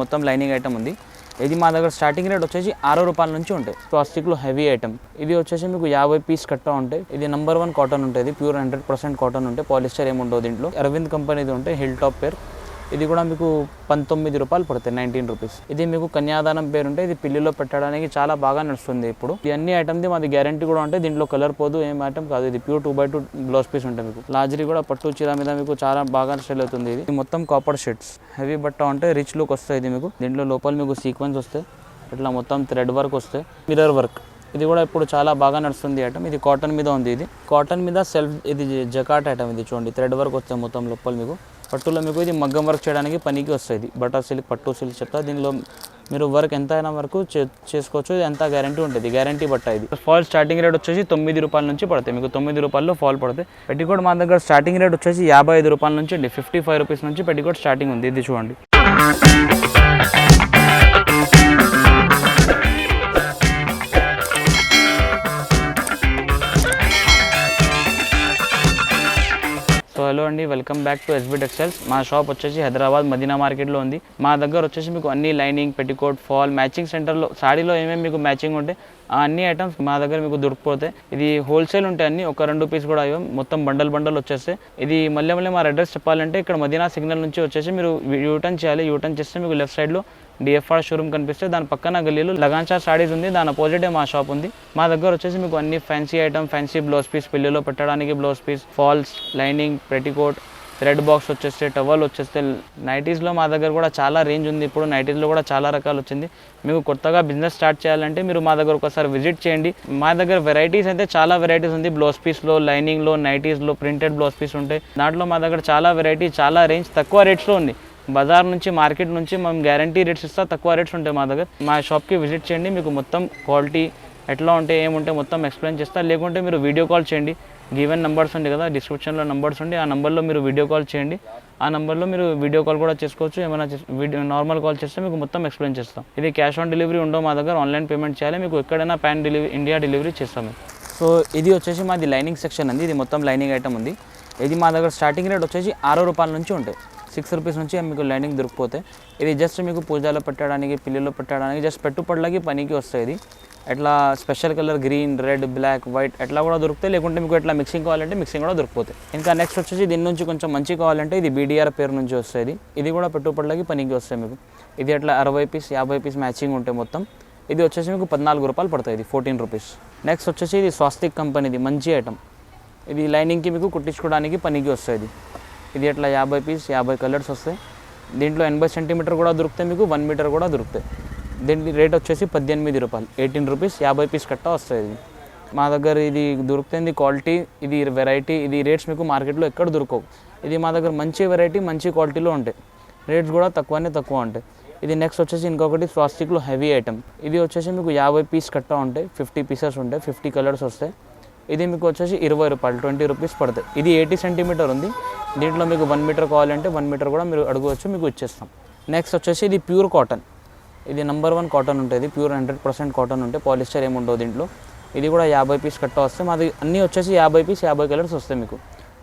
మొత్తం lining item ఉంది. ఇది మా దగ్గర స్టార్టింగ్ రేట్ వచ్చేసి అరవై రూపాయల నుంచి ఉంటాయి. ప్లాస్టిక్లో హెవీ ఐటమ్ ఇది వచ్చేసి మీకు యాభై పీస్ కట్టా ఉంటాయి. ఇది నెంబర్ వన్ కాటన్ ఉంటుంది. ప్యూర్ హండ్రెడ్ పర్సెంట్ కాటన్ ఉంటాయి పాలిస్టర్ ఏముండవు దీంట్లో. అరవింద్ కంపెనీది ఉంటాయి హిల్ టాప్ పేర్. ఇది కూడా మీకు పంతొమ్మిది రూపాయలు పడతాయి నైన్టీన్ రూపీస్ ఇది మీకు కన్యాదానం పేరుంటే ఇది పిల్లిలో పెట్టడానికి చాలా బాగా నడుస్తుంది ఇప్పుడు. ఈ అన్ని ఐటమ్ది మాది గ్యారంటీ కూడా ఉంటాయి దీంట్లో కలర్ పోదు ఏం ఐటమ్ కాదు. ఇది pure two by two blouse piece ఉంటాయి మీకు. లాజరీ కూడా పట్టు చీర మీద మీకు చాలా బాగా సెల్ అవుతుంది ఇది. మొత్తం కాపర్ షీట్స్ హెవీ బట్ట ఉంటే రిచ్ లుక్ వస్తుంది ఇది మీకు. దీంట్లో లోపల మీకు సీక్వెన్స్ వస్తాయి ఇట్లా మొత్తం థ్రెడ్ వర్క్ వస్తాయి మిరర్ వర్క్ ఇది కూడా ఇప్పుడు చాలా బాగా నడుస్తుంది ఐటమ్ ఇది కాటన్ మీద ఉంది ఇది. కాటన్ మీద సెల్ఫ్ ఇది జకాట్ ఐటమ్ ఇది చూడండి. థ్రెడ్ వర్క్ వస్తుంది మొత్తం లోపల మీకు. పట్టులో మీకు ఇది మగ్గం వర్క్ చేయడానికి పనికి వస్తుంది. బటర్ సిల్క్ పట్టు సిల్క్ చెప్తా దీనిలో మీరు వర్క్ ఎంత అయినా వరకు చే- చేసుకోవచ్చు. ఇది ఎంత గ్యారంటీ ఉంటుంది. గ్యారంటీ బట్ట ఇది. ఫాల్ స్టార్టింగ్ రేట్ వచ్చేసి తొమ్మిది రూపాయల నుంచి పడతాయి. మీకు తొమ్మిది రూపాయల్లో ఫాల్ పడతాయి. పెట్టికోట్ మా దగ్గర స్టార్టింగ్ రేట్ వచ్చేసి యాభై ఐదు రూపాయల నుంచి అండి. ఫిఫ్టీ ఫైవ్ రూపీస్ నుంచి పెట్టికోట్ స్టార్టింగ్ ఉంది. ఇది చూడండి. హలో అండి welcome back to SB textiles. మా షాప్ వచ్చేసి హైదరాబాద్ మదీనా మార్కెట్లో ఉంది. మా దగ్గర వచ్చేసి మీకు అన్ని లైనింగ్ పెట్టికోట్ ఫాల్ మ్యాచింగ్ సెంటర్లో సాడీలో ఏమేమి మీకు మ్యాచింగ్ ఉంటే ఆ అన్ని ఐటమ్స్ మా దగ్గర మీకు దొరికిపోతాయి. ఇది హోల్సేల్ ఉంటాయి అన్ని ఒక రెండు పీస్ కూడా ఇవ్వం మొత్తం బండల్ బండల్ వచ్చేస్తాయి. ఇది మళ్ళీ మళ్ళీ మా అడ్రస్ చెప్పాలంటే ఇక్కడ మదీనా సిగ్నల్ నుంచి వచ్చేసి మీరు యూటర్న్ చేయాలి. యూటర్న్ చేస్తే మీకు లెఫ్ట్ సైడ్లో డిఎఫ్ఆర్ షోరూమ్ కనిపిస్తే దాని పక్కన గల్లీలో లగాన్షా సాడీస్ ఉంది దాని అపోజిటే మా షాప్ ఉంది. మా దగ్గర వచ్చేసి మీకు అన్ని fancy item fancy blouse piece పిల్లిలో పెట్టడానికి blouse piece falls lining petticoat red box వచ్చేస్తే టవల్ వచ్చేస్తే నైటీస్లో మా దగ్గర కూడా చాలా రేంజ్ ఉంది. ఇప్పుడు నైటీస్లో కూడా చాలా రకాలు వచ్చింది. మీకు కొత్తగా బిజినెస్ స్టార్ట్ చేయాలంటే మీరు మా దగ్గర ఒకసారి విజిట్ చేయండి. మా దగ్గర వెరైటీస్ అయితే చాలా వెరైటీస్ ఉంది. బ్లౌజ్ పీస్లో లైనింగ్లో నైటీస్లో ప్రింటెడ్ బ్లౌజ్ పీస్ ఉంటాయి. దాంట్లో మా దగ్గర చాలా వెరైటీ చాలా రేంజ్ తక్కువ రేట్స్లో ఉంది. బజార్ నుంచి మార్కెట్ నుంచి మేము గ్యారంటీ రేట్స్ ఇస్తా తక్కువ రేట్స్ ఉంటాయి మా దగ్గర. మా షాప్కి విజిట్ చేయండి మీకు మొత్తం క్వాలిటీ ఎట్లా ఉంటే ఏముంటే మొత్తం ఎక్స్ప్లెయిన్ చేస్తా. లేకుంటే మీరు వీడియో కాల్ చేయండి. గివెన్ నెంబర్స్ ఉంది కదా డిస్క్రిప్షన్లో నెంబర్స్ ఉండి ఆ నెంబర్లో మీరు వీడియో కాల్ చేయండి. ఆ నెంబర్లో మీరు వీడియో కాల్ కూడా చేసుకోవచ్చు. ఏమైనా వీడియో నార్మల్ కాల్ చేస్తే మీకు మొత్తం ఎక్స్ప్లెయిన్ చేస్తాం. ఇది క్యాష్ ఆన్ డెలివరీ ఉండవు మా దగ్గర ఆన్లైన్ పేమెంట్ చేయాలి. మీకు ఎక్కడైనా ప్యాన్ డెలివరీ ఇండియా డెలివరీ చేస్తాం సో ఇది వచ్చేసి మాది లైనింగ్ సెక్షన్ అండి. ఇది మొత్తం లైనింగ్ ఐటమ్ ఉంది. ఇది మా దగ్గర స్టార్టింగ్ రేట్ వచ్చేసి ఆరు రూపాయల నుంచి ఉంటాయి. సిక్స్ రూపీస్ నుంచి మీకు లైనింగ్ దొరికిపోతాయి. ఇది జస్ట్ మీకు పూజలో పెట్టడానికి పిల్లల్లో పెట్టడానికి జస్ట్ పెట్టుబడులకి పనికి వస్తాయి ఇది. ఎట్లా special colour green red black white ఎట్లా కూడా దొరుకుతాయి. లేకుంటే మీకు ఎట్లా మిక్సింగ్ కావాలంటే మిక్సింగ్ కూడా దొరికిపోతాయి. ఇంకా నెక్స్ట్ వచ్చేసి దీని నుంచి కొంచెం మంచి కావాలంటే ఇది బీడీఆర్ పేరు నుంచి వస్తుంది ఇది. కూడా పెట్టుబడులకి పనికి వస్తాయి మీకు. ఇది అట్లా అరవై పీస్ యాభై పీస్ మ్యాచింగ్ ఉంటాయి మొత్తం. ఇది వచ్చేసి మీకు పద్నాలుగు రూపాయలు పడుతుంది ఇది ఫోర్టీన్ రూపీస్ నెక్స్ట్ వచ్చేసి ఇది స్వాస్తిక్ కంపెనీది మంచి ఐటమ్ ఇది లైనింగ్కి మీకు కుట్టించుకోవడానికి పనికి వస్తుంది ఇది అట్లా యాభై పీస్ యాభై కలర్స్ వస్తాయి. దీంట్లో ఎనభై సెంటీమీటర్ కూడా దొరుకుతాయి మీకు వన్ మీటర్ కూడా దొరుకుతాయి. దీని రేట్ వచ్చేసి పద్దెనిమిది రూపాయలు. ఎయిటీన్ రూపీస్ యాభై పీస్ కట్ట వస్తుంది ఇది. మా దగ్గర ఇది దొరుకుతుంది క్వాలిటీ ఇది వెరైటీ ఇది రేట్స్ మీకు మార్కెట్లో ఎక్కడ దొరకవు. ఇది మా దగ్గర మంచి వెరైటీ మంచి క్వాలిటీలో ఉంటాయి. రేట్స్ కూడా తక్కువనే తక్కువ ఉంటాయి. ఇది నెక్స్ట్ వచ్చేసి ఇంకొకటి ప్లాస్టిక్లో హెవీ ఐటమ్ ఇది వచ్చేసి మీకు యాభై పీస్ కట్ట ఉంటాయి. ఫిఫ్టీ పీసెస్ ఉంటాయి ఫిఫ్టీ కలర్స్ వస్తాయి. ఇది మీకు వచ్చేసి ఇరవై రూపాయలు ట్వంటీ రూపీస్ పడుతుంది. ఇది ఎయిటీ సెంటీమీటర్ ఉంది. దీంట్లో మీకు వన్ మీటర్ కావాలంటే వన్ మీటర్ కూడా మీరు అడగవచ్చు మీకు ఇచ్చేస్తాం. నెక్స్ట్ వచ్చేసి ఇది ప్యూర్ కాటన్. ఇది నెంబర్ వన్ కాటన్ ఉంటుంది ప్యూర్ హండ్రెడ్ పర్సెంట్ కాటన్ ఉంటే పాలిస్టర్ ఏముండవు దీంట్లో. ఇది కూడా యాభై పీస్ కట్ట వస్తే మాది అన్నీ వచ్చేసి యాభై పీస్ యాభై కలర్స్ వస్తాయి మీకు.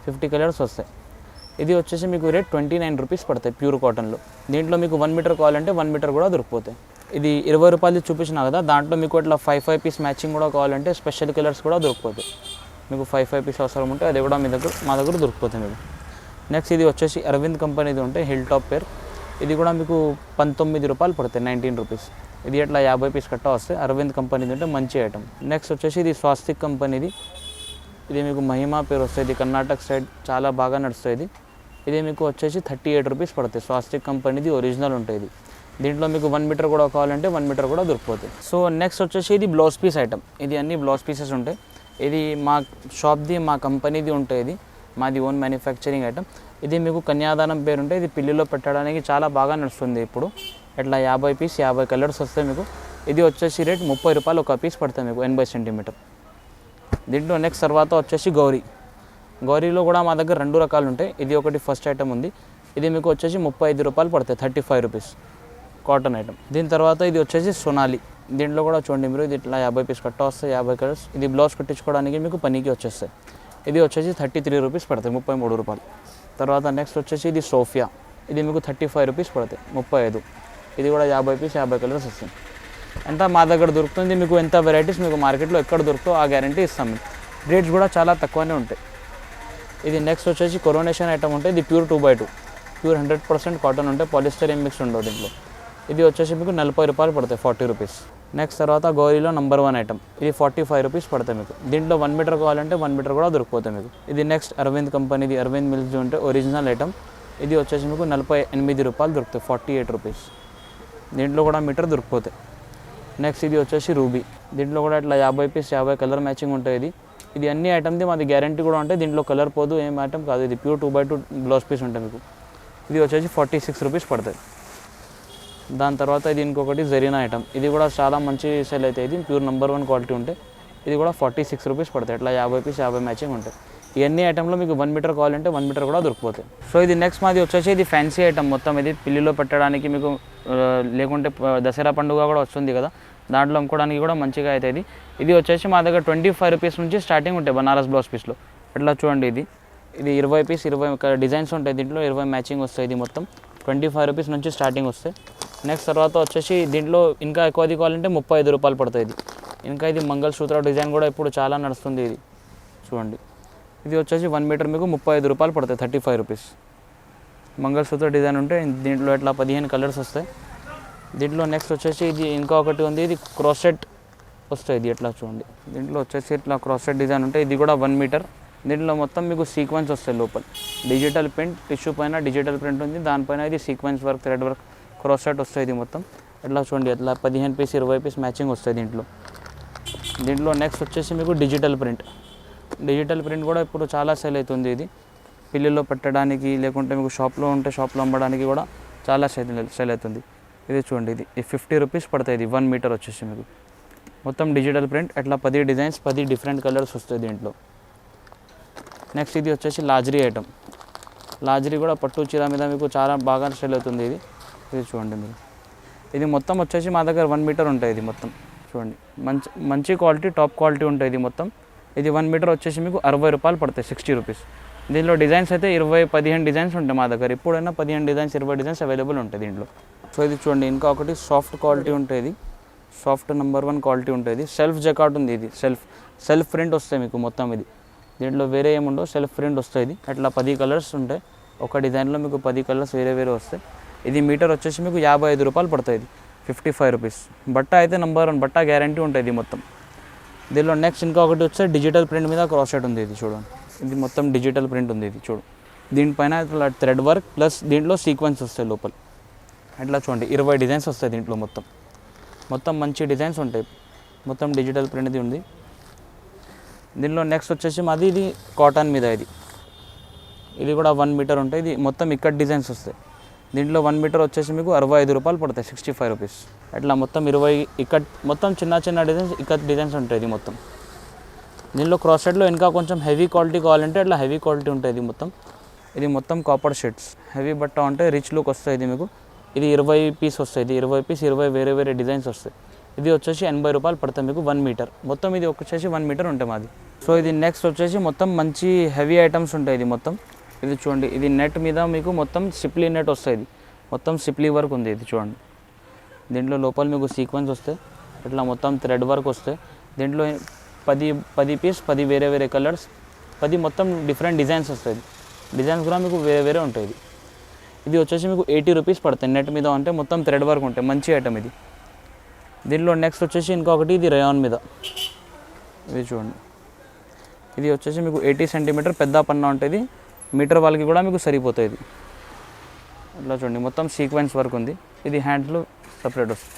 ఫిఫ్టీ కలర్స్ వస్తాయి. ఇది వచ్చేసి మీకు రేట్ ట్వంటీ నైన్ రూపీస్ పడతాయి ప్యూర్ కాటన్లో. దీంట్లో మీకు వన్ మీటర్ కావాలంటే వన్ మీటర్ కూడా దొరికిపోతాయి. ఇది ఇరవై రూపాయలు చూపించినా కదా దాంట్లో మీకు ఇట్లా ఫైవ్ ఫైవ్ పీస్ మ్యాచింగ్ కూడా కావాలంటే స్పెషల్ కలర్స్ కూడా దొరికిపోతాయి మీకు ఫైవ్ ఫైవ్ పీస్ అవసరం ఉంటే అది కూడా మీ దగ్గర మా దగ్గర దొరికిపోతుంది మీకు నెక్స్ట్ ఇది వచ్చేసి అరవింద్ కంపెనీది ఉంటే హిల్ టాప్ పేర్ ఇది కూడా మీకు పంతొమ్మిది రూపాయలు పడతాయి నైన్టీన్ రూపీస్ ఇది అట్లా యాభై పీస్ కట్టా వస్తాయి అరవింద్ కంపెనీది ఉంటే మంచి ఐటమ్ నెక్స్ట్ వచ్చేసి ఇది స్వాస్తిక్ కంపెనీది ఇది. మీకు మహిమా పేరు వస్తుంది కర్ణాటక సైడ్ చాలా బాగా నడుస్తుంది ఇది. ఇది మీకు వచ్చేసి థర్టీ ఎయిట్ రూపీస్ పడుతుంది స్వాస్తిక్ కంపెనీది ఒరిజినల్ ఉంటుంది దీంట్లో మీకు వన్ మీటర్ కూడా కావాలంటే వన్ మీటర్ కూడా దొరికిపోతుంది. సో నెక్స్ట్ వచ్చేసి ఇది బ్లౌజ్ పీస్ ఐటమ్ ఇది అన్ని బ్లౌజ్ పీసెస్ ఉంటాయి. ఇది మా షాప్ది మా కంపెనీది ఉంటుంది ఇది. మాది ఓన్ మ్యానుఫ్యాక్చరింగ్ ఐటమ్ ఇది మీకు కన్యాదానం పేరుంటే ఇది పిల్లిలో పెట్టడానికి చాలా బాగా నడుస్తుంది ఇప్పుడు. ఇట్లా యాభై పీస్ యాభై కలర్స్ వస్తాయి మీకు. ఇది వచ్చేసి రేట్ ముప్పై రూపాయలు ఒక పీస్ పడుతుంది మీకు ఎనభై సెంటీమీటర్ దీంట్లో నెక్స్ట్ తర్వాత వచ్చేసి గౌరీ. గౌరీలో కూడా మా దగ్గర రెండు రకాలు ఉంటాయి. ఇది ఒకటి ఫస్ట్ ఐటమ్ ఉంది. ఇది మీకు వచ్చేసి ముప్పై ఐదు రూపాయలు పడతాయి thirty five rupees cotton item దీని తర్వాత ఇది వచ్చేసి సొనాలి. దీంట్లో కూడా చూడండి మీరు ఇది ఇట్లా యాభై పీస్ కట్ట వస్తాయి యాభై కలర్స్ ఇది బ్లౌజ్ కుట్టించుకోవడానికి మీకు పనికి వచ్చేస్తాయి. ఇది వచ్చేసి థర్టీ త్రీ రూపీస్ పడతాయి ముప్పై మూడు రూపాయలు. తర్వాత నెక్స్ట్ వచ్చేసి ఇది సోఫియా. ఇది మీకు థర్టీ ఫైవ్ రూపీస్ పడతాయి ముప్పై ఐదు. ఇది కూడా యాభై పీస్ యాభై కలర్స్ వస్తుంది ఎంత మా దగ్గర దొరుకుతుంది మీకు ఎంత వెరైటీస్ మీకు మార్కెట్లో ఎక్కడ దొరుకుతో ఆ గ్యారంటీ ఇస్తాం మీకు రేట్స్ కూడా చాలా తక్కువనే ఉంటాయి. ఇది నెక్స్ట్ వచ్చేసి కొరోనేషన్ ఐటమ్ ఉంటే ఇది pure two by two pure hundred percent cotton ఉంటే పాలిస్టర్ ఏం మిక్స్ ఉండవు దీంట్లో. ఇది వచ్చేసి మీకు నలభై రూపాయలు పడతాయి ఫార్టీ రూపీస్. నెక్స్ట్ తర్వాత గౌరీలో నంబర్ వన్ ఐటమ్ ఇది ఫార్టీ ఫైవ్ రూపీస్ పడతాయి మీకు. దీంట్లో వన్ మీటర్ కావాలంటే వన్ మీటర్ కూడా దొరికిపోతాయి మీకు. ఇది నెక్స్ట్ అరవింద్ కంపెనీది అరవింద్ మిల్క్ ఉంటే ఒరిజినల్ ఐటమ్ ఇది వచ్చేసి మీకు నలభై ఎనిమిది రూపాయలు దొరుకుతాయి ఫార్టీ ఎయిట్ రూపీస్. దీంట్లో కూడా మీటర్ దొరికిపోతాయి. నెక్స్ట్ ఇది వచ్చేసి రూబీ దీంట్లో కూడా ఇట్లా యాభై పీస్ యాభై కలర్ మ్యాచింగ్ ఉంటుంది ఇది. ఇది అన్ని ఐటమ్ది మాది గ్యారంటీ కూడా ఉంటాయి. దీంట్లో కలర్ పోదు ఏం ఐటమ్ కాదు. ఇది pure two by two blouse piece ఉంటాయి మీకు. ఇది వచ్చేసి ఫార్టీ సిక్స్ రూపీస్ పడుతుంది దాని తర్వాత ఇది ఇంకొకటి జరీనా ఐటమ్ ఇది కూడా చాలా మంచి సెల్ అయితే ఇది ప్యూర్ నెంబర్ వన్ క్వాలిటీ ఉంటే. ఇది కూడా ఫార్టీ సిక్స్ రూపీస్ పడతాయి. ఇట్లా యాభై పీస్ యాభై మ్యాచింగ్ ఉంటాయి. ఇవన్నీ ఐటెంలో మీకు వన్ మీటర్ కావాలంటే వన్ మీటర్ కూడా దొరికిపోతాయి. సో ఇది నెక్స్ట్ మాది వచ్చేసి ఇది ఫ్యాన్సీ ఐటమ్ మొత్తం. ఇది పిల్లిలో పెట్టడానికి మీకు లేకుంటే దసరా పండుగ కూడా వస్తుంది కదా. దాంట్లో అమ్ముకోవడానికి కూడా మంచిగా అవుతుంది ఇది. వచ్చేసి మా దగ్గర ట్వంటీ ఫైవ్ రూపీస్ నుంచి స్టార్టింగ్ ఉంటాయి బనారస్ బ్లౌజ్ పీస్లో ఇట్లా చూడండి ఇది. ఇది ఇరవై పీస్ ఇరవై డిజైన్స్ ఉంటాయి దీంట్లో. ఇరవై మ్యాచింగ్ వస్తాయి ఇది మొత్తం. ట్వంటీ ఫైవ్ రూపీస్ నుంచి స్టార్టింగ్ వస్తాయి నెక్స్ట్ తర్వాత వచ్చేసి దీంట్లో ఇంకా ఎక్కువది కావాలంటే ముప్పై ఐదు రూపాయలు పడుతుంది ఇది. ఇంకా ఇది మంగళసూత్ర డిజైన్ కూడా ఇప్పుడు చాలా నడుస్తుంది ఇది. చూడండి. ఇది వచ్చేసి వన్ మీటర్ మీకు ముప్పై ఐదు రూపాయలు పడుతుంది thirty five rupees. Mangalsutra design ఉంటే దీంట్లో ఇట్లా పదిహేను కలర్స్ వస్తాయి. దీంట్లో నెక్స్ట్ వచ్చేసి ఇది ఇంకా ఒకటి ఉంది ఇది క్రాసెట్ వస్తాయి ఇది ఎట్లా చూడండి. దీంట్లో వచ్చేసి ఇట్లా క్రాసెట్ డిజైన్ ఉంటే ఇది కూడా వన్ మీటర్. దీంట్లో మొత్తం మీకు సీక్వెన్స్ వస్తాయి లోపల. డిజిటల్ ప్రింట్ టిష్యూ పైన డిజిటల్ ప్రింట్ ఉంది. దానిపైన ఇది sequence work thread work cross set వస్తుంది ఇది మొత్తం. ఎట్లా చూడండి అట్లా పదిహేను పీస్ ఇరవై పీస్ మ్యాచింగ్ వస్తుంది దీంట్లో. దీంట్లో నెక్స్ట్ వచ్చేసి మీకు డిజిటల్ ప్రింట్ డిజిటల్ ప్రింట్ కూడా ఇప్పుడు చాలా సేల్ అవుతుంది ఇది. పిల్లిలో పెట్టడానికి లేకుంటే మీకు షాప్లో ఉంటే షాప్లో అమ్మడానికి కూడా చాలా సేల్ సేల్ అవుతుంది. ఇది చూడండి ఇది ఫిఫ్టీ రూపీస్ పడుతుంది ఇది. వన్ మీటర్ వచ్చేసి మీకు. మొత్తం డిజిటల్ ప్రింట్ అట్లా పది డిజైన్స్ పది డిఫరెంట్ కలర్స్ వస్తాయి దీంట్లో. నెక్స్ట్ ఇది వచ్చేసి లాజరీ ఐటమ్. లాజరీ కూడా పట్టు చీర మీద మీకు చాలా బాగా సేల్ అవుతుంది ఇది. ఇది చూడండి మీరు. ఇది మొత్తం వచ్చేసి మా దగ్గర వన్ మీటర్ ఉంటుంది ఇది మొత్తం. చూడండి. మంచి మంచి క్వాలిటీ టాప్ క్వాలిటీ ఉంటుంది ఇది మొత్తం. ఇది వన్ మీటర్ వచ్చేసి మీకు అరవై రూపాయలు పడతాయి సిక్స్టీ రూపీస్ దీనిలో డిజైన్స్ అయితే ఇరవై పదిహేను డిజైన్స్ ఉంటాయి మా దగ్గర. ఎప్పుడైనా పదిహేను డిజైన్స్ ఇరవై డిజైన్స్ అవైలబుల్ ఉంటాయి దీంట్లో. సో ఇది చూడండి ఇంకా ఒకటి సాఫ్ట్ క్వాలిటీ ఉంటుంది సాఫ్ట్ నెంబర్ వన్ క్వాలిటీ ఉంటుంది సెల్ఫ్ జకాట్ ఉంది ఇది. సెల్ఫ్ సెల్ఫ్ ప్రింట్ వస్తాయి మీకు మొత్తం ఇది. దీంట్లో వేరే ఏముండో సెల్ఫ్ ప్రింట్ వస్తాయి ఇది. అట్లా పది కలర్స్ ఉంటాయి. ఒక డిజైన్లో మీకు పది కలర్స్ వేరే వేరే వస్తాయి. ఇది మీటర్ వచ్చేసి మీకు యాభై ఐదు రూపాయలు పడుతుంది ఇది. ఫిఫ్టీ ఫైవ్ రూపీస్ బట్ట అయితే నెంబర్ వన్ బట్ట గ్యారంటీ ఉంటుంది ఇది మొత్తం. దీనిలో నెక్స్ట్ ఇంకా ఒకటి వచ్చే డిజిటల్ ప్రింట్ మీద క్రాస్ సెట్ ఉంది ఇది చూడండి. ఇది మొత్తం డిజిటల్ ప్రింట్ ఉంది ఇది చూడు. దీనిపైన ఇట్లా థ్రెడ్ వర్క్ ప్లస్ దీంట్లో సీక్వెన్స్ వస్తాయి లోపల. అట్లా చూడండి ఇరవై డిజైన్స్ వస్తాయి దీంట్లో మొత్తం. మొత్తం మంచి డిజైన్స్ ఉంటాయి. మొత్తం డిజిటల్ ప్రింట్ది ఉంది. దీనిలో నెక్స్ట్ వచ్చేసి మాది ఇది కాటన్ మీద ఇది. ఇది కూడా వన్ మీటర్ ఉంటాయి. ఇది మొత్తం ఇక్కడ డిజైన్స్ వస్తాయి. దీంట్లో వన్ మీటర్ వచ్చేసి మీకు అరవై ఐదు రూపాయలు పడతాయి సిక్స్టీ ఫైవ్ రూపీస్ అట్లా మొత్తం ఇరవై ఇక్కడ మొత్తం చిన్న చిన్న డిజైన్స్ ఇక్కడ డిజైన్స్ ఉంటాయి ఇది మొత్తం. దీనిలో క్రాస్ సెట్లో ఇంకా కొంచెం హెవీ క్వాలిటీ కావాలంటే అట్లా హెవీ క్వాలిటీ ఉంటుంది ఇది మొత్తం. ఇది మొత్తం కాపర్ షేడ్స్ హెవీ బట్ట అంటే రిచ్ లుక్ వస్తుంది ఇది మీకు. ఇది ఇరవై పీస్ వస్తాయి. ఇది ఇరవై పీస్ ఇరవై వేరే వేరే డిజైన్స్ వస్తాయి. ఇది వచ్చేసి ఎనభై రూపాయలు పడుతుంది మీకు వన్ మీటర్ మొత్తం ఇది వచ్చేసి వన్ మీటర్ ఉంటుంది మాది. సో ఇది నెక్స్ట్ వచ్చేసి మొత్తం మంచి హెవీ ఐటమ్స్ ఉంటాయి ఇది మొత్తం. ఇది చూడండి ఇది నెట్ మీద మీకు మొత్తం సిప్లీ నెట్ వస్తుంది మొత్తం సిప్లీ వర్క్ ఉంది ఇది చూడండి. దీంట్లో లోపల మీకు సీక్వెన్స్ వస్తాయి ఇట్లా మొత్తం థ్రెడ్ వర్క్ వస్తాయి దీంట్లో పది పది పీస్ పది వేరే వేరే కలర్స్ పది మొత్తం డిఫరెంట్ డిజైన్స్ వస్తాయి. డిజైన్స్ కూడా మీకు వేరే వేరే ఉంటాయి. ఇది ఇది వచ్చేసి మీకు ఎయిటీ రూపీస్ పడుతుంది నెట్ మీద అంటే మొత్తం థ్రెడ్ వర్క్ ఉంటాయి మంచి ఐటమ్ ఇది. దీనిలో నెక్స్ట్ వచ్చేసి ఇంకొకటి ఇది రయాన్ మీద. ఇది చూడండి. ఇది వచ్చేసి మీకు ఎయిటీ సెంటీమీటర్ పెద్ద పన్న ఉంటుంది. మీటర్ వాళ్ళకి కూడా మీకు సరిపోతుంది ఇది. ఇట్లా చూడండి మొత్తం సీక్వెన్స్ వర్క్ ఉంది. ఇది హ్యాండ్లు సపరేట్ వస్తుంది.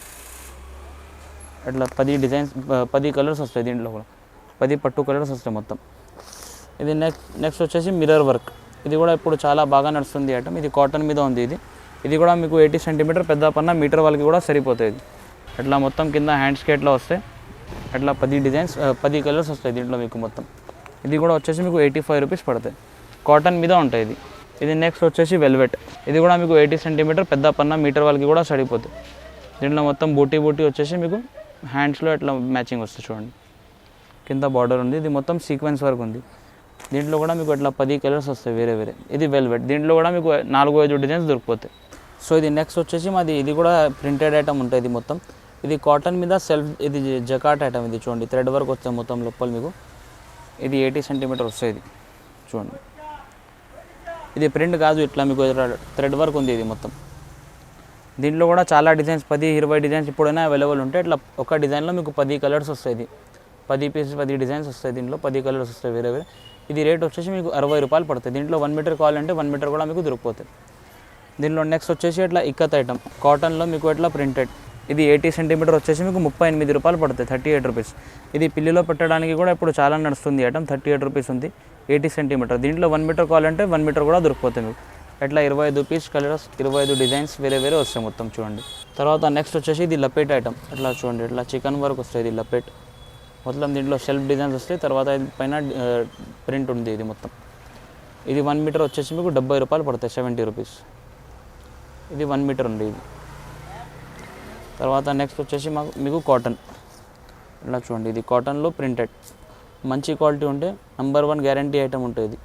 అట్లా పది డిజైన్స్ పది కలర్స్ వస్తాయి దీంట్లో కూడా. పది పట్టు కలర్స్ వస్తాయి మొత్తం. ఇది నెక్స్ట్ నెక్స్ట్ వచ్చేసి మిర్రర్ వర్క్ ఇది కూడా ఇప్పుడు చాలా బాగా నడుస్తుంది ఐటమ్ ఇది కాటన్ మీద ఉంది ఇది. ఇది కూడా మీకు ఎయిటీ సెంటీమీటర్ పెద్ద పన్న మీటర్ వాళ్ళకి కూడా సరిపోతుంది అట్లా మొత్తం కింద హ్యాండ్ స్కేట్లో వస్తాయి అట్లా పది డిజైన్స్ పది కలర్స్ వస్తాయి దీంట్లో మీకు మొత్తం. ఇది కూడా వచ్చేసి మీకు ఎయిటీ ఫైవ్ రూపీస్ పడతాయి. కాటన్ మీద ఉంటాయి ఇది. ఇది నెక్స్ట్ వచ్చేసి వెల్వెట్ ఇది కూడా మీకు ఎయిటీ సెంటీమీటర్ పెద్ద పన్న మీటర్ వాళ్ళకి కూడా సరిపోతుంది దీంట్లో మొత్తం బూటీ బూటీ వచ్చేసి మీకు హ్యాండ్స్లో ఇట్లా మ్యాచింగ్ వస్తుంది చూడండి. కింద బార్డర్ ఉంది. ఇది మొత్తం సీక్వెన్స్ వర్క్ ఉంది. దీంట్లో కూడా మీకు ఇట్లా పది కలర్స్ వస్తాయి వేరే వేరే. ఇది వెల్వెట్ దీంట్లో కూడా మీకు నాలుగు ఐదు డిజైన్స్ దొరికిపోతాయి. సో ఇది నెక్స్ట్ వచ్చేసి మాది ఇది కూడా ప్రింటెడ్ ఐటమ్ ఉంటుంది మొత్తం. ఇది కాటన్ మీద సెల్ఫ్ ఇది జకాట్ ఐటమ్ ఇది చూడండి. థ్రెడ్ వర్క్ వస్తుంది మొత్తం లోపల మీకు ఇది ఎయిటీ సెంటీమీటర్ వస్తుంది చూడండి. ఇది ప్రింట్ కాదు ఇట్లా మీకు థ్రెడ్ వర్క్ ఉంది ఇది మొత్తం. దీంట్లో కూడా చాలా డిజైన్స్ పది ఇరవై డిజైన్స్ ఇప్పుడైనా అవైలబుల్ ఉంటాయి ఇట్లా ఒక డిజైన్లో మీకు పది కలర్స్ వస్తాయి పది పీసెస్ పది డిజైన్స్ వస్తాయి దీంట్లో పది కలర్స్ వస్తాయి వేరే వేరే. ఇది రేట్ వచ్చేసి మీకు అరవై రూపాయలు పడుతుంది దీంట్లో వన్ మీటర్ కావాలంటే వన్ మీటర్ కూడా మీకు దొరికిపోతుంది దీనిలో నెక్స్ట్ వచ్చేసి ఇట్లా ఇక్కత్ ఐటమ్ కాటన్లో మీకు ఇట్లా ప్రింటెడ్ ఇది ఎయిటీ సెంటీమీటర్ వచ్చేసి మీకు ముప్పై ఎనిమిది రూపాయలు పడుతుంది థర్టీ ఎయిట్ రూపీస్. ఇది పిల్లిలో పెట్టడానికి కూడా ఇప్పుడు చాలా నడుస్తుంది ఐటమ్ థర్టీ ఎయిట్ రూపీస్ ఉంది ఎయిటీ సెంటీమీటర్. దీంట్లో వన్ మీటర్ కావాలంటే వన్ మీటర్ కూడా దొరికిపోతుంది మీకు. ఎట్లా ఇరవై ఐదు పీస్ కలర్స్ ఇరవై ఐదు డిజైన్స్ వేరే వేరే వస్తాయి మొత్తం చూడండి. తర్వాత నెక్స్ట్ వచ్చేసి ఇది లపేట్ ఐటమ్ అట్లా చూడండి ఇట్లా చికెన్ వర్క్ వస్తుంది ఇది లపేట్. మొత్తం దీంట్లో షెల్ఫ్ డిజైన్స్ వస్తాయి తర్వాత ఇది పైన ప్రింట్ ఉంది ఇది మొత్తం. ఇది వన్ మీటర్ వచ్చేసి మీకు డెబ్బై రూపాయలు పడతాయి సెవెంటీ రూపీస్ ఇది వన్ మీటర్ ఉంది ఇది. తర్వాత నెక్స్ట్ వచ్చేసి మాకు మీకు కాటన్ ఇలా చూడండి ఇది కాటన్లో ప్రింటెడ్ మంచి క్వాలిటీ ఉంటే నంబర్ వన్ గ్యారంటీ ఐటమ్ ఉంటుంది.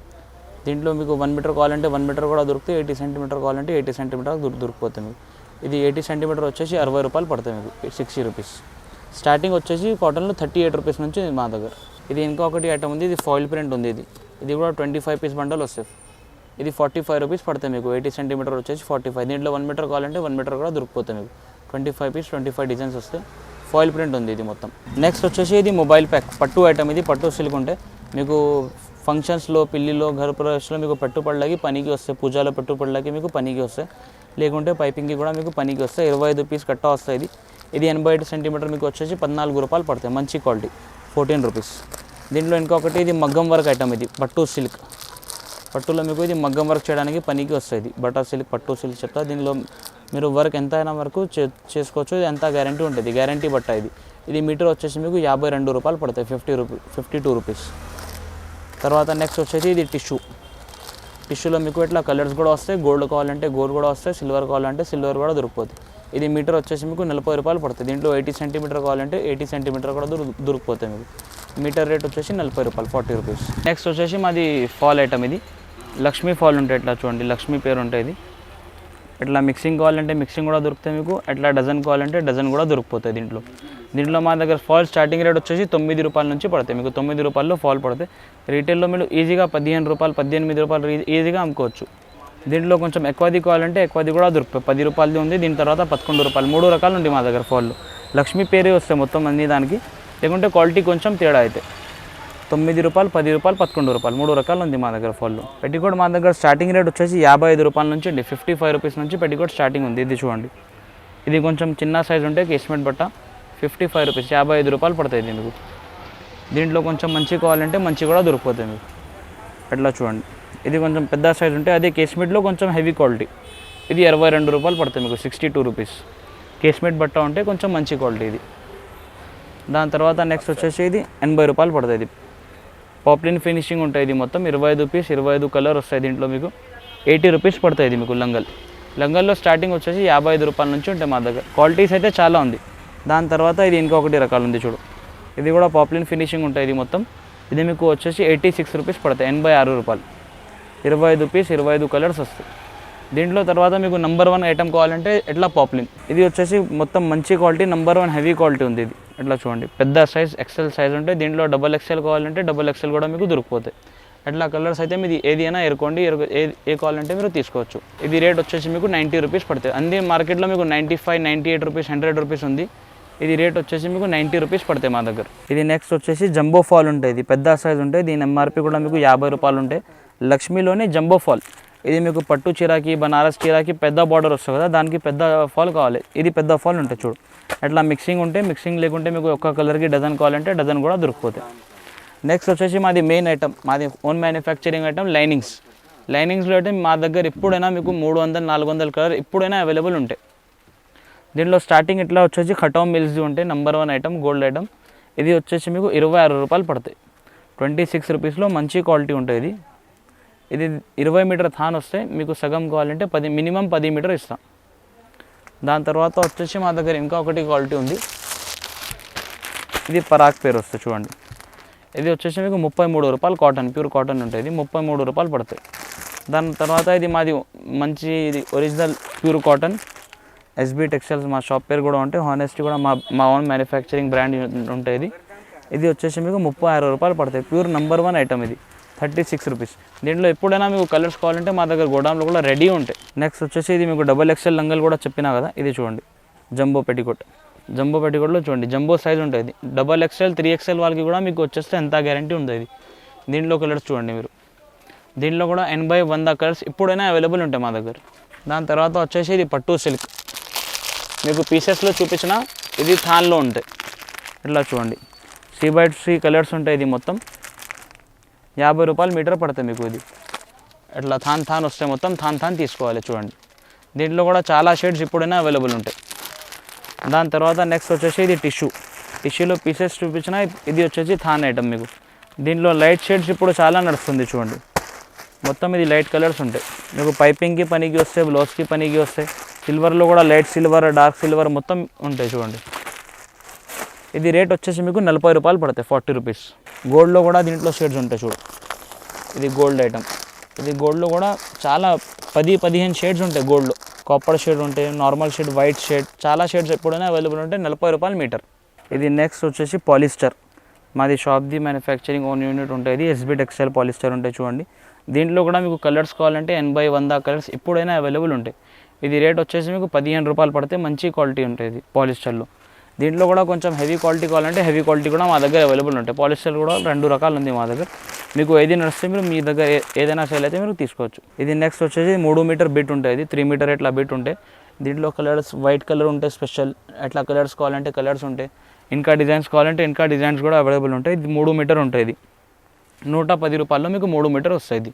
దీంట్లో మీకు వన్ మీటర్ కావాలంటే వన్ మీటర్ కూడా దొరుకుతాయి. ఎయిటీ సెంటీమీటర్ కావాలంటే ఎయిటీ సెంటీమీటర్ దొరు దొరికిపోతుంది మీకు. ఇది ఎయిటీ సెంటీమీటర్ వచ్చేసి అరవై రూపాయలు పడుతుంది మీకు. సిక్స్టీ రూపీస్ స్టార్టింగ్ వచ్చేసి కాటన్లో థర్టీ ఎయిట్ రూపీస్ నుంచి మా దగ్గర. ఇది ఇంకొకటి ఐటమ్ ఉంది. ఇది ఫాయిల్ ప్రింట్ ఉంది ఇది. ఇది కూడా ట్వంటీ ఫైవ్ పీస్ బండల్ వస్తాయి. ఇది ఫార్టీ ఫైవ్ రూపీస్ పడుతుంది మీకు. ఎయిటీ సెంటీమీటర్ వచ్చేసి ఫార్టీ ఫైవ్ దీంట్లో వన్ మీటర్ కావాలంటే వన్ మీటర్ కూడా దొరికిపోతుంది మీకు. Twenty five piece twenty five designs వస్తాయి ఫాయిల్ ప్రింట్ ఉంది ఇది మొత్తం. నెక్స్ట్ వచ్చేసి ఇది మొబైల్ ప్యాక్ పట్టు ఐటమ్ ఇది పట్టు సిల్క్ ఉంటే మీకు ఫంక్షన్స్లో పెళ్ళిలో గృహప్రవేశంలో మీకు పెట్టుబడులకి పనికి వస్తాయి పూజలో పెట్టుబడులకి మీకు పనికి వస్తాయి. లేకుంటే పైపింగ్కి కూడా మీకు పనికి వస్తాయి. ఇరవై ఐదు పీస్ కట్ట వస్తాయి ఇది. ఇది ఎనభై ఐదు సెంటీమీటర్ మీకు వచ్చేసి పద్నాలుగు రూపాయలు పడతాయి. మంచి క్వాలిటీ ఫోర్టీన్ రూపీస్ దీంట్లో ఇంకొకటి ఇది మగ్గం వర్క్ ఐటమ్ ఇది పట్టు సిల్క్ పట్టులో మీకు ఇది మగ్గం వర్క్ చేయడానికి పనికి వస్తుంది బటర్ సిల్క్ పట్టు సిల్క్ చెప్తా. దీనిలో మీరు వర్క్ ఎంత అయినా వరకు చే చేసుకోవచ్చు. ఇది ఎంత గ్యారంటీ ఉంటుంది? గ్యారంటీ బట్ట ఇది. ఇది మీటర్ వచ్చేసి మీకు యాభై రెండు రూపాయలు పడతాయి. Fifty rupee fifty two rupees. తర్వాత నెక్స్ట్ వచ్చేసి ఇది టిష్యూ. టిష్యూలో మీకు ఇట్లా కలర్స్ కూడా వస్తాయి. గోల్డ్ కావాలంటే గోల్డ్ కూడా వస్తాయి. సిల్వర్ కావాలంటే సిల్వర్ కూడా దొరికిపోతుంది ఇది మీటర్ వచ్చేసి మీకు నలభై రూపాయలు పడుతుంది దీంట్లో ఎయిటీ సెంటీమీటర్ కావాలంటే ఎయిటీ సెంటీమీటర్ కూడా దొరు దొరికిపోతాయి మీకు. మీటర్ రేట్ వచ్చేసి నలభై రూపాయలు ఫార్టీ రూపీస్. నెక్స్ట్ వచ్చేసి మాది ఫాల్ ఐటమ్ ఇది. లక్ష్మీ ఫాల్ ఉంటాయి ఇట్లా చూడండి. లక్ష్మీ పేరు ఉంటుంది ఇట్లా మిక్సింగ్ కావాలంటే మిక్సింగ్ కూడా దొరుకుతాయి మీకు ఎట్లా డజన్ కావాలంటే డజన్ కూడా దొరికిపోతాయి దీంట్లో. దీంట్లో మా దగ్గర ఫాల్ స్టార్టింగ్ రేట్ వచ్చేసి తొమ్మిది రూపాయల నుంచి పడతాయి మీకు తొమ్మిది రూపాయల్లో ఫాల్ పడతాయి. రీటైల్లో మీరు ఈజీగా పదిహేను రూపాయలు పద్దెనిమిది రూపాయలు ఈజీగా అమ్ముకోవచ్చు. దీంట్లో కొంచెం ఎక్కువది కావాలంటే ఎక్కువది కూడా దొరుకుతాయి. పది రూపాయలది ఉంది దీని తర్వాత పదకొండు రూపాయలు మూడు రకాలు ఉంది మా దగ్గర ఫాల్లో లక్ష్మీ పేరే వస్తాయి మొత్తం అన్ని దానికి. లేకుంటే క్వాలిటీ కొంచెం తేడా అయితే. తొమ్మిది రూపాయలు పది రూపాయలు పదకొండు రూపాయలు. మూడు రకాలు ఉంది మా దగ్గర ఫోన్లు. పెట్టికోట్ మా దగ్గర స్టార్టింగ్ రేట్ వచ్చేసి యాభై ఐదు రూపాయల నుంచి అండి. ఫిఫ్టీ ఫైవ్ రూపీస్ నుంచి పెట్టికోట్ స్టార్టింగ్ ఉంది. ఇది చూడండి. ఇది కొంచెం చిన్న సైజ్ ఉంటే కేస్మెంట్ బట్ట ఫిఫ్టీ ఫైవ్ రూపీస్ యాభై ఐదు రూపాయలు పడుతుంది దీనికి మీకు దీంట్లో కొంచెం మంచి కావాలంటే మంచి కూడా దొరికిపోతుంది మీకు అట్లా చూడండి. ఇది కొంచెం పెద్ద సైజ్ ఉంటే అదే కేస్మెట్లో కొంచెం హెవీ క్వాలిటీ ఇది ఇరవై రెండు రూపాయలు పడుతుంది మీకు సిక్స్టీ టూ రూపీస్ కేస్మెట్ బట్ట ఉంటే కొంచెం మంచి క్వాలిటీ ఇది. దాని తర్వాత నెక్స్ట్ వచ్చేసి ఇది ఎనభై రూపాయలు పడుతుంది ఇది. పాప్లిన్ ఫినిషింగ్ ఉంటుంది ఇది మొత్తం. ఇరవై ఐదు పీస్ ఇరవై ఐదు కలర్ వస్తాయి దీంట్లో మీకు. ఎయిటీ రూపీస్ పడుతుంది ఇది మీకు లంగల్. లంగల్లో స్టార్టింగ్ వచ్చేసి యాభై ఐదు రూపాయల నుంచి ఉంటాయి మా దగ్గర. క్వాలిటీస్ అయితే చాలా ఉంది. దాని తర్వాత ఇది ఇంకొకటి రకాలు ఉంది చూడు. ఇది కూడా పాప్లిన్ ఫినిషింగ్ ఉంటుంది ఇది మొత్తం. ఇది మీకు వచ్చేసి ఎయిటీ సిక్స్ రూపీస్ పడతాయి ఎనభై ఆరు రూపాయలు. ఇరవై ఐదు పీస్ ఇరవై ఐదు కలర్స్ వస్తాయి. దీంట్లో తర్వాత మీకు నెంబర్ వన్ ఐటమ్ కావాలంటే ఎట్లా పాప్లిన్ ఇది వచ్చేసి మొత్తం మంచి quality number one heavy quality ఉంది ఇది. ఎట్లా చూడండి. పెద్ద సైజ్ ఎక్సెల్ సైజ్ ఉంటే దీంట్లో డబల్ ఎక్సెల్ కావాలంటే డబల్ ఎక్సెల్ కూడా మీకు దొరికిపోతాయి. అట్లా కలర్స్ అయితే మీది ఏది అయినా ఎరుకోండి ఎరుకు- ఏ ఏ కావాలంటే మీరు తీసుకోవచ్చు. ఇది రేట్ వచ్చేసి మీకు నైంటీ రూపీస్ పడుతుంది అన్ని మార్కెట్లో మీకు ninety five ninety eight rupees hundred rupees ఉంది. ఇది రేట్ వచ్చేసి మీకు నైంటీ రూపీస్ పడతాయి మా దగ్గర. ఇది నెక్స్ట్ వచ్చేసి జంబో ఫాల్ ఉంటుంది ఇది పెద్ద సైజ్ ఉంటాయి దీని ఎంఆర్పి కూడా మీకు యాభై రూపాయలు ఉంటాయి లక్ష్మీలోనే జంబో ఫాల్ ఇది మీకు పట్టు చీరకి బనారస్ చీరకి పెద్ద బార్డర్ వస్తుంది కదా దానికి పెద్ద ఫాల్ కావాలి. ఇది పెద్ద ఫాల్ ఉంటుంది చూడు. అట్లా మిక్సింగ్ ఉంటే మిక్సింగ్ లేకుంటే మీకు ఒక్క కలర్కి డజన్ కావాలంటే డజన్ కూడా దొరికిపోతాయి. నెక్స్ట్ వచ్చేసి మాది మెయిన్ ఐటమ్ మాది ఓన్ మ్యానుఫ్యాక్చరింగ్ ఐటమ్ లైనింగ్స్ లైనింగ్స్లో అయితే మా దగ్గర ఎప్పుడైనా మీకు మూడు వందలు నాలుగు వందల కలర్ ఎప్పుడైనా అవైలబుల్ ఉంటాయి. దీంట్లో స్టార్టింగ్ ఇట్లా వచ్చేసి కటౌ మిల్స్ ఉంటాయి number one item gold item ఇది వచ్చేసి మీకు ఇరవై ఆరు రూపాయలు పడతాయి. ట్వంటీ సిక్స్ రూపీస్లో మంచి క్వాలిటీ ఉంటుంది ఇది. ఇది ఇరవై మీటర్ థాన్ వస్తే మీకు సగం కావాలంటే పది మినిమం పది మీటర్ ఇస్తాం. దాని తర్వాత వచ్చేసి మా దగ్గర ఇంకా ఒకటి క్వాలిటీ ఉంది. ఇది పరాక్ పేరు వస్తుంది చూడండి. ఇది వచ్చేసి మీకు ముప్పై మూడు రూపాయలు కాటన్ ప్యూర్ కాటన్ ఉంటుంది ముప్పై మూడు రూపాయలు పడతాయి. దాని తర్వాత ఇది మాది మంచి ఇది original pure cotton. SB textiles మా షాప్ పేరు కూడా ఉంటే హానెస్టీ కూడా మా మా ఓన్ మ్యానుఫ్యాక్చరింగ్ బ్రాండ్ ఉంటుంది ఇది. వచ్చేసి మీకు ముప్పై అరవై రూపాయలు పడతాయి. ప్యూర్ నెంబర్ వన్ ఐటమ్ ఇది. Thirty six rupees. దీంట్లో ఎప్పుడైనా మీకు కలర్స్ కావాలంటే మా దగ్గర గోడౌన్లో కూడా రెడీ ఉంటాయి. నెక్స్ట్ వచ్చేసి ఇది మీకు డబల్ ఎక్స్ఎల్ లంగల్ కూడా చెప్పినా కదా ఇది చూడండి. జంబో పెట్టికోట్ జంబో పెట్టికోట్లో చూడండి జంబో సైజ్ ఉంటుంది డబల్ ఎక్స్ఎల్ త్రీ ఎక్స్ఎల్ వాళ్ళకి కూడా మీకు వచ్చేస్తే ఎంత గ్యారంటీ ఉంటుంది దీంట్లో కలర్స్ చూడండి మీరు. దీంట్లో కూడా ఎనభై వంద కలర్స్ ఇప్పుడైనా అవైలబుల్ ఉంటాయి మా దగ్గర. దాని తర్వాత వచ్చేసి ఇది పట్టు సిల్క్. మీకు పీసెస్లో చూపించిన ఇది థాన్లో ఉంటాయి. ఇట్లా చూడండి. సి బై సి కలర్స్ ఉంటాయి ఇది మొత్తం. యాభై రూపాయలు మీటర్ పడుతుంది మీకు ఇది. ఇట్లా థాన్ థాన్ వస్తే మొత్తం థాన్ థాన్ తీసుకోవాలి చూడండి. దీంట్లో కూడా చాలా షేడ్స్ ఇప్పుడైనా అవైలబుల్ ఉంటాయి. దాని తర్వాత నెక్స్ట్ వచ్చేసి ఇది టిష్యూ. టిష్యూలో పీసెస్ చూపించిన ఇది వచ్చేసి థాన్ ఐటమ్ మీకు. దీంట్లో లైట్ షేడ్స్ ఇప్పుడు చాలా నడుస్తుంది చూడండి. మొత్తం ఇది లైట్ కలర్స్ ఉంటాయి. మీకు పైపింగ్కి పనికి వస్తాయి బ్లౌజ్కి పనికి వస్తాయి. సిల్వర్లో కూడా లైట్ సిల్వర్ డార్క్ సిల్వర్ మొత్తం ఉంటాయి చూడండి. ఇది రేట్ వచ్చేసి మీకు నలభై రూపాయలు పడతాయి ఫార్టీ రూపీస్. గోల్డ్లో కూడా దీంట్లో షేడ్స్ ఉంటాయి చూడు. ఇది గోల్డ్ ఐటమ్. ఇది గోల్డ్లో కూడా చాలా పది పదిహేను షేడ్స్ ఉంటాయి గోల్డ్లో. కాపర్ షేడ్ ఉంటాయి నార్మల్ షేడ్ వైట్ షేడ్ చాలా షేడ్స్ ఎప్పుడైనా అవైలబుల్ ఉంటాయి నలభై రూపాయలు మీటర్. ఇది నెక్స్ట్ వచ్చేసి పాలిస్టర్. మాది షాప్ది మ్యానుఫ్యాక్చరింగ్ ఓన్ యూనిట్ ఉంటుంది. ఎస్బీ టెక్స్టైల్ పాలిస్టర్ ఉంటాయి చూడండి. దీంట్లో కూడా మీకు కలర్స్ కావాలంటే ఎనభై వంద కలర్స్ ఎప్పుడైనా అవైలబుల్ ఉంటాయి. ఇది రేట్ వచ్చేసి మీకు పదిహేను రూపాయలు పడితే మంచి క్వాలిటీ ఉంటుంది పాలిస్టర్లో. దీంట్లో కూడా కొంచెం హెవీ క్వాలిటీ కావాలంటే హెవీ క్వాలిటీ కూడా మా దగ్గర అవైలబుల్ ఉంటాయి. పాలిస్టర్ కూడా రెండు రకాలు ఉంది మా దగ్గర. మీకు ఏది నడిస్తే మీరు మీ దగ్గర ఏ- ఏదైనా సేల్ అయితే మీరు తీసుకోవచ్చు. ఇది నెక్స్ట్ వచ్చేసి మూడు మీటర్ బిట్ ఉంటుంది త్రీ మీటర్ ఇట్లా బిట్ ఉంటాయి దీంట్లో కలర్స్ వైట్ కలర్ ఉంటాయి స్పెషల్ అట్లా కలర్స్ కావాలంటే కలర్స్ ఉంటాయి. ఇంకా డిజైన్స్ కావాలంటే ఇంకా డిజైన్స్ కూడా అవైలబుల్ ఉంటాయి. ఇది మూడు మీటర్ ఉంటుంది ఇది. నూట పది రూపాయల్లో మీకు మూడు మీటర్ వస్తుంది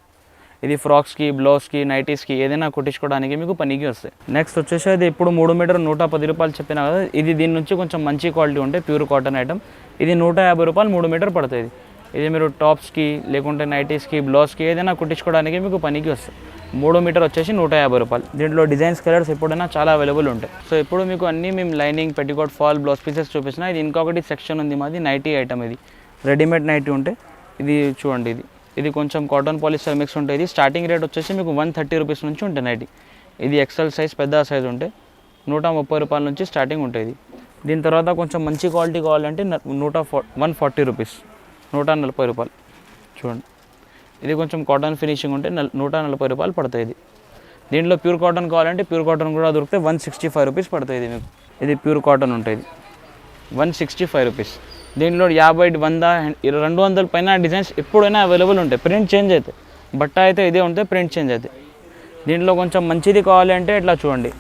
ఇది ఫ్రాక్స్కి బ్లౌజ్కి నైటీస్కి ఏదైనా కుట్టించుకోవడానికి మీకు పనికి వస్తాయి. నెక్స్ట్ వచ్చేసి అది ఇప్పుడు మూడు మీటర్ నూట పది రూపాయలు చెప్పినా కదా ఇది దీని నుంచి కొంచెం మంచి క్వాలిటీ ఉంటాయి ప్యూర్ కాటన్ ఐటమ్. ఇది నూట యాభై రూపాయలు మూడు మీటర్ పడుతుంది ఇది. ఇది మీరు టాప్స్కి లేకుంటే నైటీస్కి బ్లౌజ్కి ఏదైనా కుట్టించుకోవడానికి మీకు పనికి వస్తుంది మూడో మీటర్ వచ్చేసి నూట యాభై రూపాయలు. దీంట్లో డిజైన్స్ కలర్స్ ఎప్పుడైనా చాలా అవైలబుల్ ఉంటాయి. సో ఇప్పుడు మీకు అన్నీ మేము lining petticoat fall blouse pieces చూపించిన ఇది ఇంకొకటి సెక్షన్ ఉంది మాది నైటీ ఐటమ్ ఇది. రెడీమేడ్ నైటీ ఉంటే ఇది చూడండి ఇది. ఇది కొంచెం కాటన్ పాలిస్టర్ మిక్స్ ఉంటుంది ఇది స్టార్టింగ్ రేట్ వచ్చేసి మీకు వన్ థర్టీ రూపీస్ నుంచి ఉంటుంది నైటీ ఇది ఎక్సెల్ సైజ్ పెద్ద సైజ్ ఉంటే నూట ముప్పై రూపాయల నుంచి స్టార్టింగ్ ఉంటుంది. దీని తర్వాత కొంచెం మంచి క్వాలిటీ కావాలంటే నూట ఫా వన్ ఫార్టీ రూపీస్ నూట నలభై రూపాయలు. చూడండి. ఇది కొంచెం కాటన్ ఫినిషింగ్ ఉంటే నూట నలభై రూపాయలు పడుతుంది ఇది. దీంట్లో ప్యూర్ కాటన్ కావాలంటే ప్యూర్ కాటన్ కూడా దొరికితే వన్ సిక్స్టీ ఫైవ్ రూపీస్ పడుతుంది ఇది మీకు. ఇది ప్యూర్ కాటన్ ఉంటుంది వన్ సిక్స్టీ ఫైవ్ రూపీస్ దీంట్లో యాభై వంద రెండు వందల పైన డిజైన్స్ ఎప్పుడైనా అవైలబుల్ ఉంటాయి. ప్రింట్ చేంజ్ అవుతాయి బట్ట అయితే ఇదే ఉంటే ప్రింట్ చేంజ్ అవుతాయి దీంట్లో కొంచెం మంచిది కావాలి అంటే ఇట్లా చూడండి.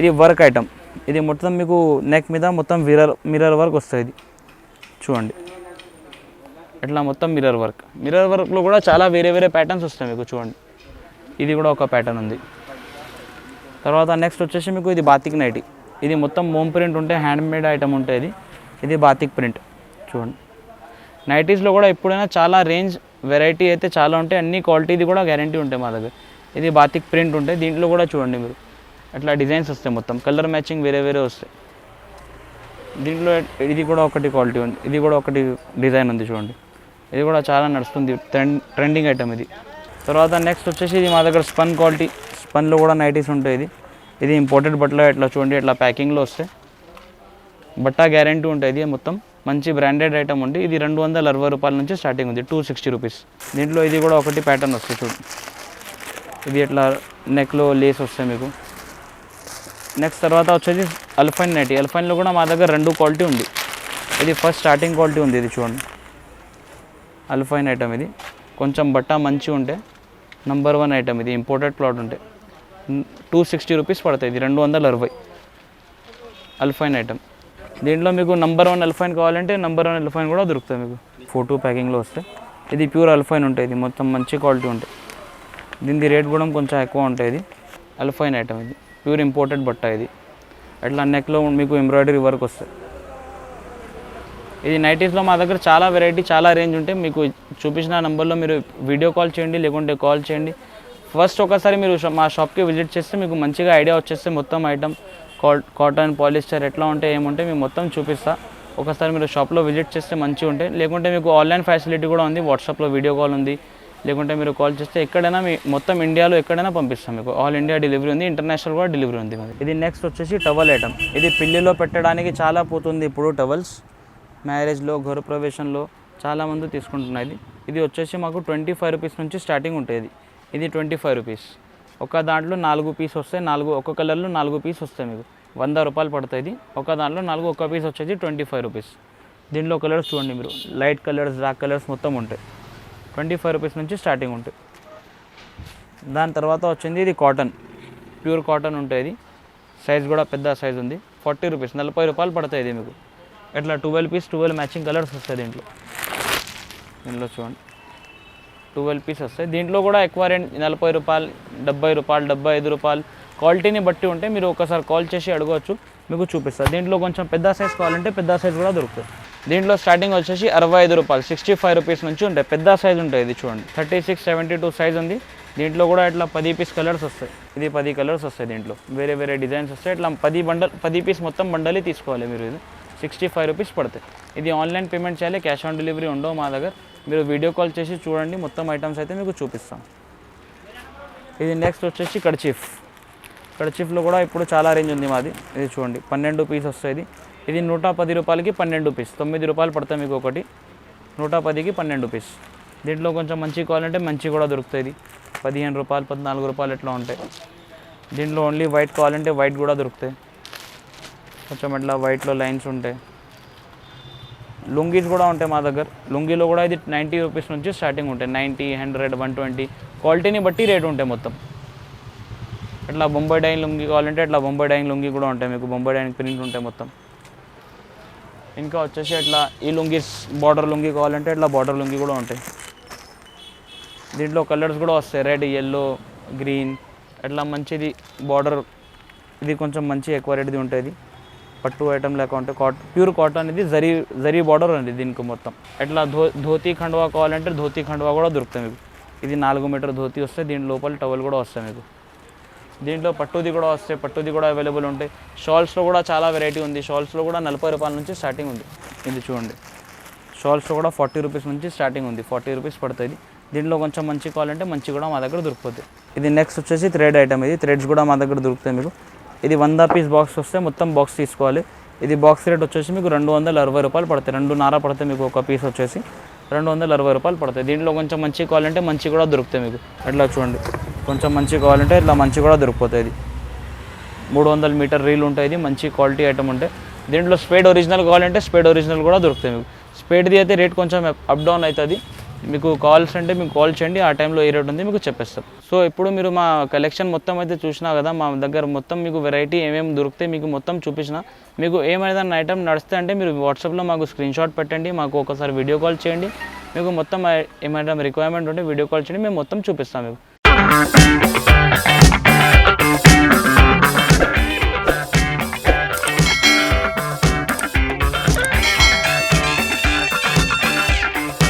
ఇది వర్క్ ఐటమ్. ఇది మొత్తం మీకు నెక్ మీద మొత్తం మిరర్ మిర్రర్ వర్క్ వస్తుంది. ఇది చూడండి. ఇట్లా మొత్తం మిర్రర్ వర్క్ మిర్రర్ వర్క్లో కూడా చాలా వేరే వేరే ప్యాటర్న్స్ వస్తాయి మీకు చూడండి. ఇది కూడా ఒక ప్యాటర్న్ ఉంది. తర్వాత నెక్స్ట్ వచ్చేసి మీకు ఇది బాతిక్ నైటీ ఇది మొత్తం మోమ్ ప్రింట్ ఉంటే హ్యాండ్ మేడ్ ఐటమ్ ఉంటుంది ఇది బాతిక్ ప్రింట్ చూడండి. నైటీస్లో కూడా ఎప్పుడైనా చాలా రేంజ్ వెరైటీ అయితే చాలా ఉంటాయి. అన్ని క్వాలిటీది కూడా గ్యారంటీ ఉంటాయి మా దగ్గర. ఇది బాతిక్ ప్రింట్ ఉంటాయి. దీంట్లో కూడా చూడండి మీరు. అట్లా డిజైన్స్ వస్తాయి మొత్తం. కలర్ మ్యాచింగ్ వేరే వేరే వస్తాయి. దీంట్లో ఇది కూడా ఒకటి క్వాలిటీ ఉంది. ఇది కూడా ఒకటి డిజైన్ ఉంది చూడండి. ఇది కూడా చాలా నడుస్తుంది. ట్రెండ్ ట్రెండింగ్ ఐటమ్ ఇది. తర్వాత నెక్స్ట్ వచ్చేసి ఇది మా దగ్గర స్పన్ క్వాలిటీ. స్పన్లో కూడా నైటీస్ ఉంటాయి ఇది. ఇది ఇంపోర్టెడ్ బట్టలు ఇట్లా చూడండి. ఇట్లా ప్యాకింగ్లో వస్తాయి. బట్ట గ్యారంటీ ఉంటుంది ఇది మొత్తం. మంచి బ్రాండెడ్ ఐటమ్ ఉంది. ఇది రెండు వందల అరవై రూపాయల నుంచి స్టార్టింగ్ ఉంది. టూ సిక్స్టీ రూపీస్ దీంట్లో ఇది కూడా ఒకటి ప్యాటర్న్ వస్తుంది చూడు. ఇది ఇట్లా నెక్లో లేస్ వస్తాయి మీకు. నెక్స్ట్ తర్వాత వచ్చేది అల్ఫైన్ నైటీ అల్ఫైన్లో కూడా మా దగ్గర రెండు క్వాలిటీ ఉంది. ఇది ఫస్ట్ స్టార్టింగ్ క్వాలిటీ ఉంది ఇది చూడండి. అల్ఫైన్ ఐటమ్ ఇది. కొంచెం బట్ట మంచి ఉంటే నంబర్ వన్ ఐటమ్ ఇది. ఇంపోర్టెడ్ క్లాత్ ఉంటే. టూ సిక్స్టీ రూపీస్ పడతాయి. ఇది రెండు వందల అరవై. అల్ఫైన్ ఐటమ్ దీంట్లో మీకు నంబర్ వన్ అల్ఫైన్ కావాలంటే నంబర్ వన్ అల్ఫైన్ కూడా దొరుకుతుంది మీకు. ఫోటో ప్యాకింగ్లో వస్తే. ఇది ప్యూర్ అల్ఫైన్ ఉంటుంది ఇది. మొత్తం మంచి క్వాలిటీ ఉంటుంది దీని రేట్ కూడా కొంచెం ఎక్కువ ఉంటుంది ఇది. అల్ఫైన్ ఐటమ్ ఇది. ప్యూర్ ఇంపోర్టెడ్ బట్ట ఇది. అట్లా నెక్లో మీకు ఎంబ్రాయిడరీ వర్క్ వస్తుంది ఇది నైటీస్లో మా దగ్గర చాలా వెరైటీ చాలా రేంజ్ ఉంటాయి. మీకు చూపించిన నెంబర్లో మీరు వీడియో కాల్ చేయండి లేకుంటే కాల్ చేయండి. ఫస్ట్ ఒకసారి మీరు మా షాప్కి విజిట్ చేస్తే మీకు మంచిగా ఐడియా వచ్చేస్తే మొత్తం ఐటమ్ కాటన్ పాలిస్టర్ ఎట్లా ఉంటే ఏముంటే మేము మొత్తం చూపిస్తా. ఒకసారి మీరు షాప్లో విజిట్ చేస్తే మంచిగా ఉంటాయి లేకుంటే మీకు ఆన్లైన్ ఫెసిలిటీ కూడా ఉంది. వాట్సాప్లో వీడియో కాల్ ఉంది. లేకుంటే మీరు కాల్ చేస్తే ఎక్కడైనా మీ మొత్తం ఇండియాలో ఎక్కడైనా పంపిస్తాం మీకు. ఆల్ ఇండియా డెలివరీ ఉంది. ఇంటర్నేషనల్ కూడా డెలివరీ ఉంది ఇది నెక్స్ట్ వచ్చేసి టవల్ ఐటమ్ ఇది పిల్లిలో పెట్టడానికి చాలా పోతుంది ఇప్పుడు టవల్స్ మ్యారేజ్లో గృహప్రవేశంలో చాలామంది తీసుకుంటున్నాయి ఇది. ఇది వచ్చేసి మాకు ట్వంటీ ఫైవ్ రూపీస్ నుంచి స్టార్టింగ్ ఉంటుంది. ఇది ట్వంటీ ఫైవ్ రూపీస్ ఒక దాంట్లో నాలుగు పీస్ వస్తాయి. నాలుగు ఒక కలర్లో నాలుగు పీస్ వస్తాయి మీకు. వంద రూపాయలు పడుతుంది ఒక దాంట్లో నాలుగు ఒక పీస్ వచ్చేసి ట్వంటీ ఫైవ్ రూపీస్ దీనిలో కలర్స్ చూడండి మీరు. లైట్ కలర్స్ డార్క్ కలర్స్ మొత్తం ఉంటాయి. ట్వంటీ ఫైవ్ రూపీస్ నుంచి స్టార్టింగ్ ఉంటాయి. దాని తర్వాత వచ్చింది ఇది కాటన్ ప్యూర్ కాటన్ ఉంటుంది సైజ్ కూడా పెద్ద సైజ్ ఉంది. ఫార్టీ రూపీస్ నలభై రూపాయలు పడతాయి ఇది మీకు. ఇట్లా twelve piece twelve matching colours వస్తాయి దీంట్లో. దీంట్లో చూడండి. ట్వెల్వ్ పీస్ వస్తాయి. దీంట్లో కూడా ఎక్కువ రేంజ్ నలభై రూపాయలు డెబ్బై రూపాయలు డెబ్బై ఐదు రూపాయలు క్వాలిటీని బట్టి ఉంటే మీరు ఒకసారి కాల్ చేసి అడగవచ్చు మీకు చూపిస్తారు దీంట్లో కొంచెం పెద్ద సైజ్ కావాలంటే పెద్ద సైజ్ కూడా దొరుకుతుంది. దీంట్లో స్టార్టింగ్ వచ్చేసి అరవై ఐదు రూపాయలు సిక్స్టీ ఫైవ్ రూపీస్ నుంచి ఉంటాయి పెద్ద సైజ్ ఉంటుంది ఇది చూడండి. Thirty six seventy two size ఉంది. దీంట్లో కూడా ఇట్లా పది పీస్ కలర్స్ వస్తాయి. ఇది పది కలర్స్ వస్తాయి దీంట్లో. వేరే వేరే డిజైన్స్ వస్తాయి. ఇట్లా పది బండల్ పది పీస్ మొత్తం బండలే తీసుకోవాలి మీరు ఇది. సిక్స్టీ ఫైవ్ రూపీస్ పడతాయి. ఇది ఆన్లైన్ పేమెంట్ చేయాలి క్యాష్ ఆన్ డెలివరీ ఉండవు మా దగ్గర. మీరు వీడియో కాల్ చేసి చూడండి మొత్తం ఐటమ్స్ అయితే మీకు చూపిస్తాం. ఇది నెక్స్ట్ వచ్చేసి కర్చీఫ్. కర్చీఫ్లో కూడా ఇప్పుడు చాలా రేంజ్ ఉంది మాది. ఇది చూడండి పన్నెండు పీస్ వస్తుంది ఇది. నూట పది రూపాయలకి పన్నెండు పీస్ తొమ్మిది రూపాయలు పడతాయి మీకు ఒకటి. నూట పదికి పన్నెండు పీస్ దీంట్లో కొంచెం మంచి కావాలంటే మంచి కూడా దొరుకుతుంది పదిహేను రూపాయలు పద్నాలుగు రూపాయలు ఎట్లా ఉంటాయి. దీంట్లో ఓన్లీ వైట్ కావాలంటే వైట్ కూడా దొరుకుతాయి. కొంచెం ఇట్లా వైట్లో లైన్స్ ఉంటాయి. లుంగీస్ కూడా ఉంటాయి మా దగ్గర. లుంగీలో కూడా ఇది నైంటీ రూపీస్ నుంచి స్టార్టింగ్ ఉంటాయి. నైంటీ హండ్రెడ్ వన్ ట్వంటీ క్వాలిటీని బట్టి రేట్ ఉంటాయి మొత్తం. ఇట్లా బొంబాయి డైన్ లుంగి కావాలంటే ఇట్లా బొంబాయి డైన్ లుంగి కూడా ఉంటాయి మీకు బొంబాయి డైన్ ప్రింట్ ఉంటాయి మొత్తం. ఇంకా వచ్చేసి ఇట్లా ఈ లుంగీస్ బార్డర్ లుంగి కావాలంటే ఇట్లా బార్డర్ లుంగి కూడా ఉంటాయి. దీంట్లో కలర్స్ కూడా వస్తాయి రెడ్ ఎల్లో గ్రీన్ ఇట్లా మంచిది బార్డర్ ఇది కొంచెం మంచి ఎక్కువ రేట్ది ఉంటుంది. పట్టు ఐటమ్ లేక ఉంటే కాట్ ప్యూర్ కాటన్ ఇది జరీ జరీ బార్డర్ ఉంది దీనికి మొత్తం. ఇట్లా ధో ధోతి ఖండవా కావాలంటే ధోతి ఖండవా కూడా దొరుకుతాయి మీకు. ఇది నాలుగు మీటర్ ధోతి వస్తే దీని లోపల టవల్ కూడా వస్తాయి మీకు. దీంట్లో పట్టుది కూడా వస్తాయి పట్టుది కూడా అవైలబుల్ ఉంటాయి. షాల్స్లో కూడా చాలా వెరైటీ ఉంది. షాల్స్లో కూడా నలభై రూపాయల నుంచి స్టార్టింగ్ ఉంది. ఇది చూడండి. షాల్స్లో కూడా ఫార్టీ రూపీస్ నుంచి స్టార్టింగ్ ఉంది. ఫార్టీ రూపీస్ పడుతుంది. దీంట్లో కొంచెం మంచి కావాలంటే మంచి కూడా మా దగ్గర దొరుకుతుంది. ఇది నెక్స్ట్ వచ్చేసి థ్రెడ్ ఐటమ్ ఇది. థ్రెడ్స్ కూడా మా దగ్గర దొరుకుతాయి మీకు. ఇది వంద పీస్ బాక్స్ వస్తే మొత్తం బాక్స్ తీసుకోవాలి. ఇది బాక్స్ రేట్ వచ్చేసి మీకు రెండు వందల అరవై రూపాయలు పడతాయి. రెండు నార పడతాయి మీకు ఒక పీస్ వచ్చేసి రెండు వందల అరవై రూపాయలు పడతాయి. దీంట్లో కొంచెం మంచి కావాలంటే మంచి కూడా దొరుకుతాయి మీకు. అట్లా చూడండి. కొంచెం మంచి కావాలంటే ఇట్లా మంచి కూడా దొరికిపోతుంది మూడు వందల మీటర్ రీల్ ఉంటుంది మంచి క్వాలిటీ ఐటమ్ ఉంటాయి దీంట్లో స్పేడ్ ఒరిజినల్ కావాలంటే స్పేడ్ ఒరిజినల్ కూడా దొరుకుతాయి మీకు. స్పేడ్ది అయితే రేట్ కొంచెం అప్ డౌన్ అవుతుంది. మీకు కాల్స్ అంటే మీకు కాల్ చేయండి ఆ టైంలో ఏ రేట్ ఉంది మీకు చెప్పేస్తాం. సో ఇప్పుడు మీరు మా కలెక్షన్ మొత్తం అయితే చూసినా కదా మా దగ్గర మొత్తం మీకు వెరైటీ ఏమేమి దొరుకుతాయి మీకు మొత్తం చూపించిన. మీకు ఏమైనా ఐటమ్ నడిస్తే అంటే మీరు వాట్సాప్లో మాకు స్క్రీన్ షాట్ పెట్టండి మాకు ఒకసారి వీడియో కాల్ చేయండి. మీకు మొత్తం ఏమైనా రిక్వైర్మెంట్ ఉంటే వీడియో కాల్ చేయండి మేము మొత్తం చూపిస్తాం మీకు. Thank you.